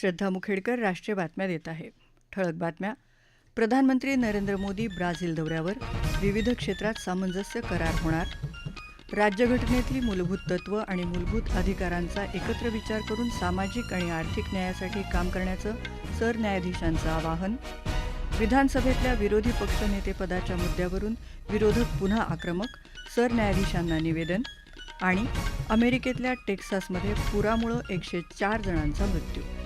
श्रद्धा मुखेडकर राष्ट्रीय बातम्या देत आहे. ठळक बातम्या. प्रधानमंत्री नरेंद्र मोदी ब्राझील दौऱ्यावर. विविध क्षेत्रात सामंजस्य करार होणार. राज्यघटनेतली मूलभूत तत्व आणि मूलभूत अधिकारांचा एकत्र विचार करून सामाजिक आणि आर्थिक न्यायासाठी काम करण्याचं सरन्यायाधीशांचं आवाहन. विधानसभेतल्या विरोधी पक्षनेतेपदाच्या मुद्द्यावरून विरोधक पुन्हा आक्रमक सरन्यायाधीशांना निवेदन आणि अमेरिकेतल्या टेक्सासमध्ये पुरामुळं एकशे चार जणांचा मृत्यू.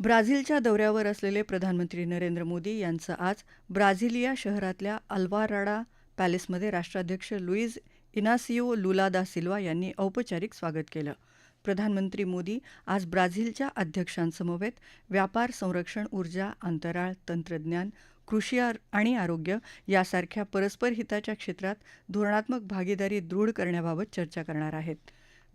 ब्राझीलच्या दौऱ्यावर असलेले प्रधानमंत्री नरेंद्र मोदी यांचं आज ब्राझिलिया शहरातल्या अल्वाराडा पॅलेसमध्ये राष्ट्राध्यक्ष लुईज इनासिओ लुला दा सिल्वा यांनी औपचारिक स्वागत केलं. प्रधानमंत्री मोदी आज ब्राझीलच्या अध्यक्षांसमवेत व्यापार संरक्षण ऊर्जा अंतराळ तंत्रज्ञान कृषी आणि आरोग्य यासारख्या परस्पर हिताच्या क्षेत्रात धोरणात्मक भागीदारी दृढ करण्याबाबत चर्चा करणार आहेत.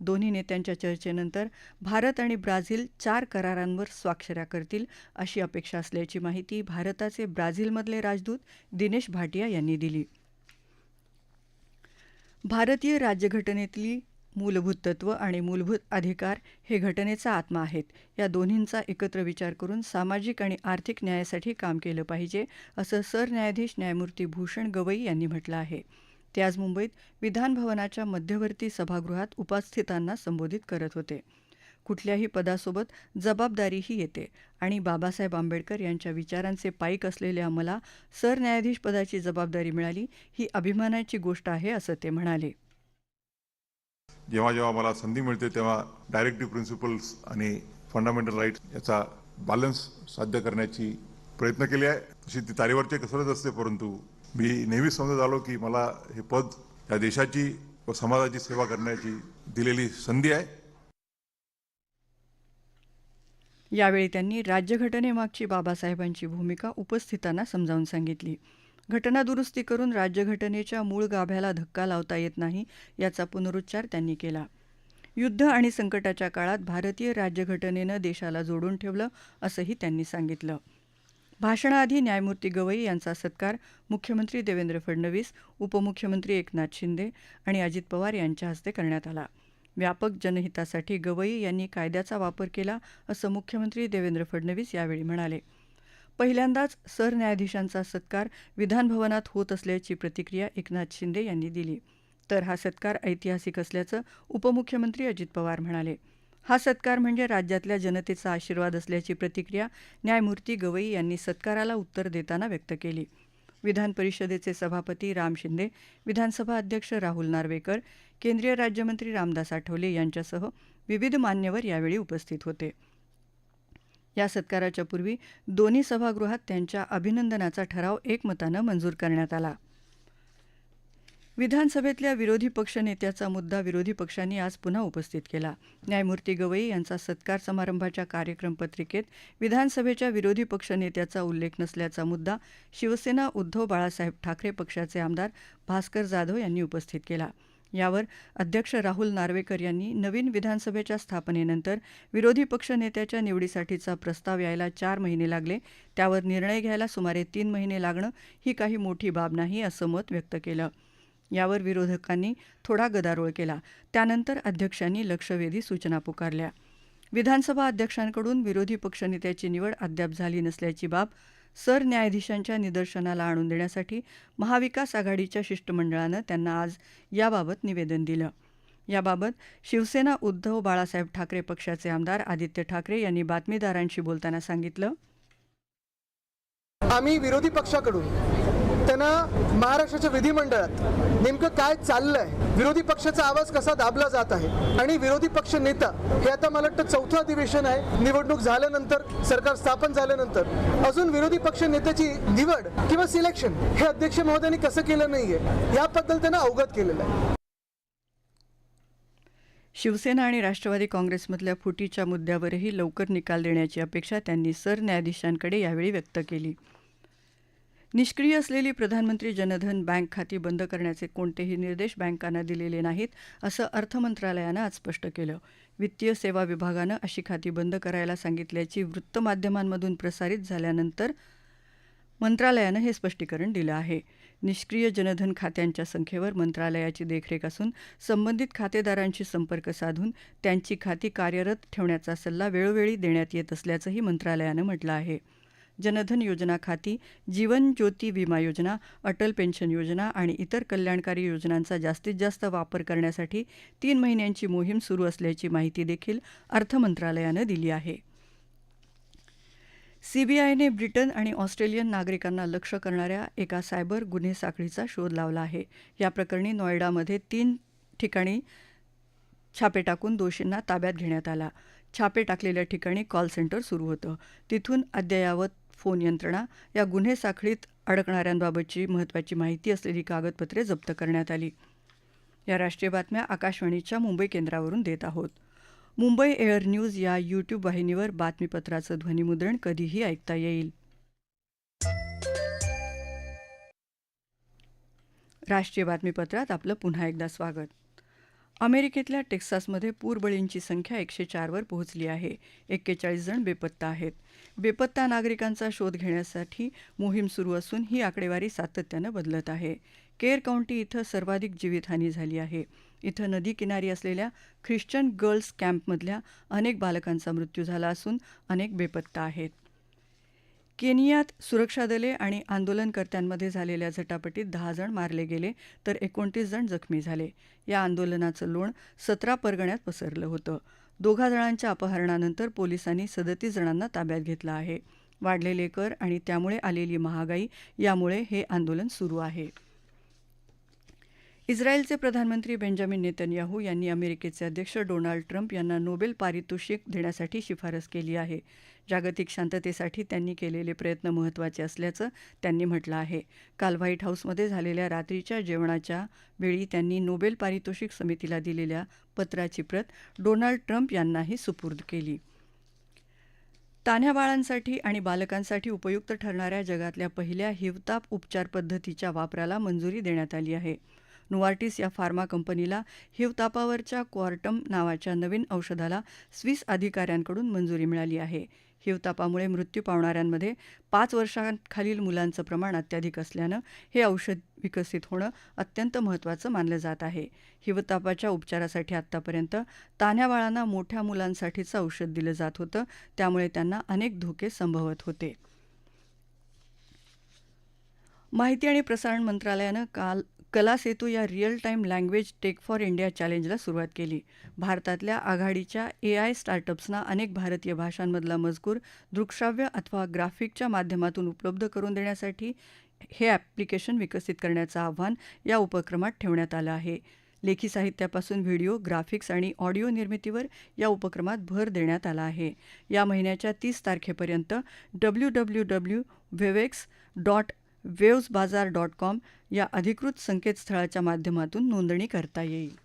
दोन्ही नेत्यांच्या चर्चेनंतर भारत आणि ब्राझील चार करारांवर स्वाक्षऱ्या करतील अशी अपेक्षा असल्याची माहिती भारताचे ब्राझीलमधले राजदूत दिनेश भाटिया यांनी दिली. भारतीय राज्यघटनेतली मूलभूत तत्व आणि मूलभूत अधिकार हे घटनेचा आत्मा आहेत. या दोन्हींचा एकत्र विचार करून सामाजिक आणि आर्थिक न्यायासाठी काम केलं पाहिजे असं सरन्यायाधीश न्यायमूर्ती भूषण गवई यांनी म्हटलं आहे. ते आज मुंबईत विधानभवनाच्या मध्यवर्ती सभागृहात उपस्थितांना संबोधित करत होते. कुठल्याही पदासोबत जबाबदारीही येते आणि बाबासाहेब आंबेडकर यांच्या विचारांचे पाईक असलेल्या मला सरन्यायाधीश पदाची जबाबदारी मिळाली ही अभिमानाची गोष्ट आहे असं ते म्हणाले. जेव्हा जेव्हा मला संधी मिळते तेव्हा डायरेक्टिव्ह प्रिन्सिपल्स आणि फंडामेंटल राईट्स याचा बॅलन्स साध्य करण्याची प्रयत्न केले आहे. तशी ती तारेवरची कसरत असते परंतु मी नेहमी समजत आलो की मला हे पद या देशाची व समाजाची सेवा करण्याची दिलेली संधी आहे. यावेळी त्यांनी राज्यघटनेमागची बाबासाहेबांची भूमिका उपस्थितांना समजावून सांगितली. घटनादुरुस्ती करून राज्यघटनेच्या मूळ गाभ्याला धक्का लावता येत नाही याचा पुनरुच्चार त्यांनी केला. युद्ध आणि संकटाच्या काळात भारतीय राज्यघटनेनं देशाला जोडून ठेवलं असंही त्यांनी सांगितलं. भाषणाआधी न्यायमूर्ती गवई यांचा सत्कार मुख्यमंत्री देवेंद्र फडणवीस उपमुख्यमंत्री एकनाथ शिंदे आणि अजित पवार यांच्या हस्ते करण्यात आला. व्यापक जनहितासाठी गवई यांनी कायद्याचा वापर केला असं मुख्यमंत्री देवेंद्र फडणवीस यावेळी म्हणाले. पहिल्यांदाच सरन्यायाधीशांचा सत्कार विधानभवनात होत असल्याची प्रतिक्रिया एकनाथ शिंदे यांनी दिली. तर हा सत्कार ऐतिहासिक असल्याचं उपमुख्यमंत्री अजित पवार म्हणाले. हा सत्कार म्हणजे राज्यातल्या जनतेचा आशीर्वाद असल्याची प्रतिक्रिया न्यायमूर्ती गवई यांनी सत्काराला उत्तर देताना व्यक्त केली. विधान परिषदेचे सभापती राम शिंदे विधानसभा अध्यक्ष राहुल नार्वेकर केंद्रीय राज्यमंत्री रामदास आठवले यांच्यासह विविध मान्यवर यावेळी उपस्थित होते. या सत्काराच्या पूर्वी दोन्ही सभागृहात त्यांच्या अभिनंदनाचा ठराव एकमतानं मंजूर करण्यात आला. विधानसभेतल्या विरोधी पक्षनेत्याचा मुद्दा विरोधी पक्षांनी आज पुन्हा उपस्थित केला. न्यायमूर्ती गवई यांचा सत्कार समारंभाच्या कार्यक्रम पत्रिकेत विधानसभेच्या विरोधी पक्षनेत्याचा उल्लेख नसल्याचा मुद्दा शिवसेना उद्धव बाळासाहेब ठाकरे पक्षाचे आमदार भास्कर जाधव यांनी उपस्थित केला. यावर अध्यक्ष राहुल नार्वेकर यांनी नवीन विधानसभेच्या स्थापनेनंतर विरोधी पक्ष नेत्याच्या निवडीसाठीचा प्रस्ताव यायला चार महिने लागले. त्यावर निर्णय घ्यायला सुमारे तीन महिने लागणं ही काही मोठी बाब नाही असं मत व्यक्त केलं. यावर विरोधकांनी थोडा गदारोळ केला. त्यानंतर अध्यक्षांनी लक्षवेधी सूचना पुकारल्या. विधानसभा अध्यक्षांकडून विरोधी पक्षनेत्याची निवड अद्याप झाली नसल्याची बाब सरन्यायाधीशांच्या निदर्शनाला आणून देण्यासाठी महाविकास आघाडीच्या शिष्टमंडळानं त्यांना आज याबाबत निवेदन दिलं. याबाबत शिवसेना उद्धव बाळासाहेब ठाकरे पक्षाचे आमदार आदित्य ठाकरे यांनी बातमीदारांशी बोलताना सांगितलं. आम्ही विरोधी पक्षाकडून त्यांना महाराष्ट्राच्या विधिमंडळात नेमकं काय चाललंय? विरोधी पक्षाचा आवाज कसा दाबला जात आहे? आणि विरोधी पक्ष नेता हे आता मला वाटतं चौथं अधिवेशन आहे. निवडणूक झाल्यानंतर सरकार स्थापन झाल्यानंतर अजून विरोधी पक्ष नेत्याची निवड किंवा सिलेक्शन हे अध्यक्ष महोदयांनी कसं केलं नाहीये याबद्दल त्यांना अवगत केलेलं आहे. शिवसेना आणि राष्ट्रवादी काँग्रेसमधल्या फुटीच्या मुद्द्यावरही लवकर निकाल देण्याची अपेक्षा त्यांनी सरन्यायाधीशांकडे यावेळी व्यक्त केली. निष्क्रिय असलेली प्रधानमंत्री जनधन बँक खाती बंद करण्याचे कोणतेही निर्देश बँकांना दिलेले नाहीत असं अर्थमंत्रालयानं आज स्पष्ट केलं. वित्तीय सेवा विभागानं अशी खाती बंद करायला सांगितल्याची वृत्तमाध्यमांमधून प्रसारित झाल्यानंतर मंत्रालयानं हे स्पष्टीकरण दिलं आहे. निष्क्रिय जनधन खात्यांच्या संख्येवर मंत्रालयाची देखरेख असून संबंधित खातेदारांशी संपर्क साधून त्यांची खाती कार्यरत ठेवण्याचा सल्ला वेळोवेळी देण्यात येत असल्याचंही मंत्रालयानं म्हटलं आहे. जनधन योजना खाती जीवन ज्योती विमा योजना अटल पेन्शन योजना आणि इतर कल्याणकारी योजनांचा जास्तीत जास्त वापर करण्यासाठी तीन महिन्यांची मोहीम सुरू असल्याची माहिती देखील अर्थमंत्रालयानं दिली आहे. सीबीआयने ब्रिटन आणि ऑस्ट्रेलियन नागरिकांना लक्ष करणाऱ्या एका सायबर गुन्हे साखळीचा शोध लावला आहे. या प्रकरणी नोएडामध्ये तीन ठिकाणी छापे टाकून दोषींना ताब्यात घेण्यात आला. छापे टाकलेल्या ठिकाणी कॉल सेंटर सुरू होतं. तिथून अद्ययावत फोन यंत्रणा या गुन्हे साखळीत अडकणाऱ्यांबाबतची महत्त्वाची माहिती असलेली कागदपत्रे जप्त करण्यात आली. या राष्ट्रीय बातम्या आकाशवाणीच्या मुंबई केंद्रावरून देत आहोत. मुंबई एअर न्यूज या यूट्यूब वाहिनीवर बातमीपत्राचं ध्वनिमुद्रण कधीही ऐकता येईल. राष्ट्रीय बातमीपत्रात आपलं पुन्हा एकदा स्वागत. अमेरिकेतल्या टेक्सासमध्ये पूरबळींची संख्या एकशे चारवर पोहोचली आहे. एक्केचाळीस जण बेपत्ता आहेत. बेपत्ता नागरिकांचा शोध घेण्यासाठी मोहीम सुरू असून ही आकडेवारी सातत्यानं बदलत आहे. केर काउंटी इथं सर्वाधिक जीवितहानी झाली आहे. इथं नदी किनारी असलेल्या ख्रिश्चन गर्ल्स कॅम्पमधल्या अनेक बालकांचा मृत्यू झाला असून अनेक बेपत्ता आहेत. केनियात सुरक्षा दले आणि आंदोलनकर्त्यांमध्ये झालेल्या झटापटीत दहा जण मारले गेले तर एकोणतीस जण जखमी झाले. या आंदोलनाचं लोण सतरा परगण्यात पसरलं होतं. दोघा जणांच्या अपहरणानंतर पोलिसांनी सदतीस जणांना ताब्यात घेतलं आहे. वाढलेले कर आणि त्यामुळे आलेली महागाई यामुळे हे आंदोलन सुरू आहे. इस्रायलचे प्रधानमंत्री बेंजामिन नेतन्याहू यांनी अमेरिकेचे अध्यक्ष डोनाल्ड ट्रम्प यांना नोबेल पारितोषिक देण्यासाठी शिफारस केली आहे. जागतिक शांततेसाठी त्यांनी केलेले प्रयत्न महत्त्वाचे असल्याचं त्यांनी म्हटलं आहे. काल व्हाईट हाऊसमध्ये झालेल्या रात्रीच्या जेवणाच्या वेळी त्यांनी नोबेल पारितोषिक समितीला दिलेल्या पत्राची प्रत डोनाल्ड ट्रम्प यांनाही सुपूर्द केली. तान्ह्या बाळांसाठी आणि बालकांसाठी उपयुक्त ठरणाऱ्या जगातल्या पहिल्या हिवताप उपचार पद्धतीच्या वापराला मंजुरी देण्यात आली आहे. नुवार्टिस या फार्मा कंपनीला हिवतापावरच्या क्वार्टम नावाच्या नवीन औषधाला स्विस अधिकाऱ्यांकडून मंजुरी मिळाली आहे. हिवतापामुळे मृत्यू पावणाऱ्यांमध्ये पाच वर्षांखालील मुलांचं प्रमाण अत्याधिक असल्यानं हे औषध विकसित होणं अत्यंत महत्त्वाचं मानलं जात आहे. हिवतापाच्या उपचारासाठी आत्तापर्यंत तान्या बाळांना मोठ्या मुलांसाठीचं औषध दिलं जात होतं. त्यामुळे त्यांना अनेक धोके संभवत होते. माहिती आणि प्रसारण मंत्रालयानं काल कला सेतू या real time language tech for India चॅलेंजला सुरुवात केली. भारतातल्या आघाडीच्या ए आय स्टार्टअप्सना अनेक भारतीय भाषांमधला मजकूर दृकश्राव्य अथवा ग्राफिकच्या माध्यमातून उपलब्ध करून देण्यासाठी हे ॲप्लिकेशन विकसित करण्याचं आव्हान या उपक्रमात ठेवण्यात आलं आहे. लेखी साहित्यापासून व्हिडिओ ग्राफिक्स आणि ऑडिओ निर्मितीवर या उपक्रमात भर देण्यात आला आहे. या महिन्याच्या तीस तारखेपर्यंत W W W व्हेवेक्स dot waves bazaar dot com या अधिकृत संकेतस्थळाच्या माध्यमातून नोंदणी करता येईल.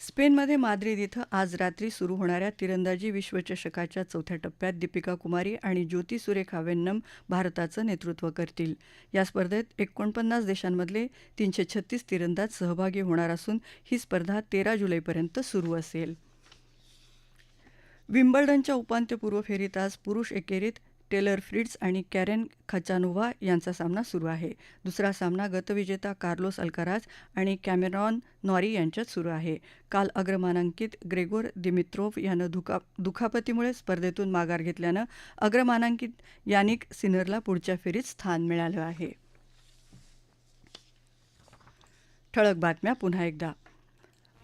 स्पेनमध्ये माद्रिद इथं आज रात्री सुरू होणाऱ्या तिरंदाजी विश्वचषकाच्या चौथ्या टप्प्यात दीपिका कुमारी आणि ज्योती सुरेखा वेन्नम भारताचं नेतृत्व करतील. या स्पर्धेत एकोणपन्नास देशांमधले तीनशे छत्तीस तिरंदाज सहभागी होणार असून ही स्पर्धा तेरा जुलैपर्यंत सुरू असेल. विम्बल्डनच्या उपांत्यपूर्व फेरीत आज पुरुष एकेरीत टेलर फ्रिड्स आणि कॅरेन खचानोव्हा यांचा सामना सुरू आहे. दुसरा सामना गतविजेता कार्लोस अल्काराज आणि कॅमेरॉन नॉरी यांच्यात सुरू आहे. काल अग्रमानांकित ग्रेगोर दिमित्रोव यानं दुखा दुखापतीमुळे स्पर्धेतून माघार घेतल्यानं अग्रमानांकित यानिक सिनरला पुढच्या फेरीत स्थान मिळालं आहे. ठळक बातम्या पुन्हा एकदा.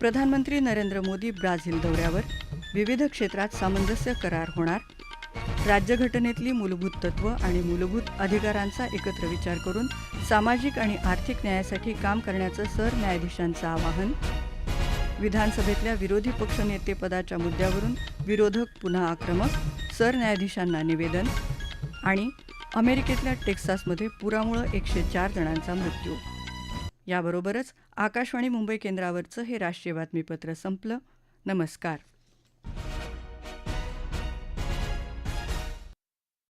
प्रधानमंत्री नरेंद्र मोदी ब्राझील दौऱ्यावर. विविध क्षेत्रात सामंजस्य करार होणार. राज्यघटनेतली मूलभूत तत्व आणि मूलभूत अधिकारांचा एकत्र विचार करून सामाजिक आणि आर्थिक न्यायासाठी काम करण्याचं सरन्यायाधीशांचं आवाहन. विधानसभेतल्या विरोधी पक्षनेतेपदाच्या मुद्द्यावरून विरोधक पुन्हा आक्रमक सरन्यायाधीशांना निवेदन आणि अमेरिकेतल्या टेक्सासमध्ये पुरामुळं एकशे चार जणांचा मृत्यू. याबरोबरच आकाशवाणी मुंबई केंद्रावरचं हे राष्ट्रीय बातमीपत्र संपलं. नमस्कार.